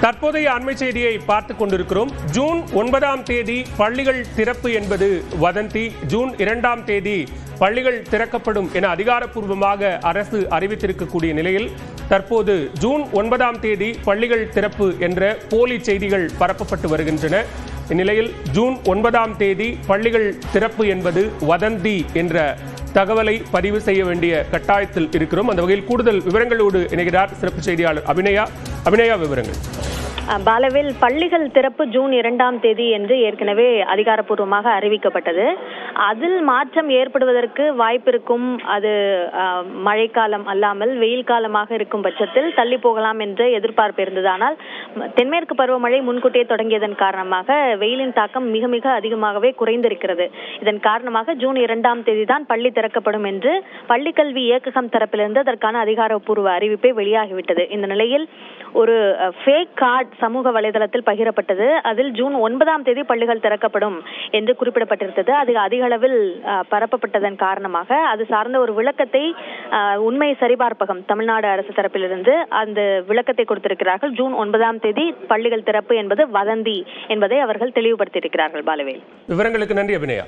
தற்போதைய அண்மை செய்தியை பார்த்து கொண்டிருக்கிறோம். ஜூன் ஒன்பதாம் தேதி பள்ளிகள் திறப்பு என்பது வதந்தி. ஜூன் இரண்டாம் தேதி பள்ளிகள் திறக்கப்படும் என அதிகாரப்பூர்வமாக அரசு அறிவித்திருக்கக்கூடிய நிலையில் தற்போது ஜூன் ஒன்பதாம் தேதி பள்ளிகள் திறப்பு என்ற போலி செய்திகள் பரப்பப்பட்டு வருகின்றன. இந்நிலையில் ஜூன் ஒன்பதாம் தேதி பள்ளிகள் திறப்பு என்பது வதந்தி என்ற தகவலை பதிவு செய்ய வேண்டிய கட்டாயத்தில் இருக்கிறோம். அந்த வகையில் கூடுதல் விவரங்களோடு இணைகிறார் சிறப்பு செய்தியாளர் அபிநயா. அபிநயா விவரங்கள். பாலவில் பாலவேல் பள்ளிகள் திறப்பு ஜூன் இரண்டாம் தேதி என்று ஏற்கனவே அதிகாரப்பூர்வமாக அறிவிக்கப்பட்டது. அதில் மாற்றம் ஏற்படுவதற்கு வாய்ப்பிருக்கும் அது மழைக்காலம் அல்லாமல் வெயில் காலமாக இருக்கும் பட்சத்தில் தள்ளி போகலாம் என்ற எதிர்பார்ப்பு இருந்தது. ஆனால் தென்மேற்கு பருவமழை முன்கூட்டியே தொடங்கியதன் காரணமாக வெயிலின் தாக்கம் மிக மிக அதிகமாகவே குறைந்திருக்கிறது. இதன் காரணமாக ஜூன் இரண்டாம் தேதி தான் பள்ளி திறக்கப்படும் என்று பள்ளிக்கல்வி இயக்ககம் தரப்பிலிருந்து அதற்கான அதிகாரப்பூர்வ அறிவிப்பை வெளியாகிவிட்டது. இந்த நிலையில் ஒரு ஃபேக் கார்டு சமூக வலைதளத்தில் பகிரப்பட்டது. அதில் ஜூன் ஒன்பதாம் தேதி பள்ளிகள் திறக்கப்படும் என்று குறிப்பிடப்பட்டிருந்தது. அது அதிக அளவில் பரப்பப்பட்டதன் காரணமாக அது சார்ந்த ஒரு விளக்கத்தை உண்மை சரிபார்ப்பகம் தமிழ்நாடு அரசு தரப்பிலிருந்து அந்த விளக்கத்தை கொடுத்திருக்கிறார்கள். ஜூன் ஒன்பதாம் தேதி பள்ளிகள் திறப்பு என்பது வதந்தி என்பதை அவர்கள் தெளிவுபடுத்தியிருக்கிறார்கள் பாலவேல். விவரங்களுக்கு நன்றி அபிநயா.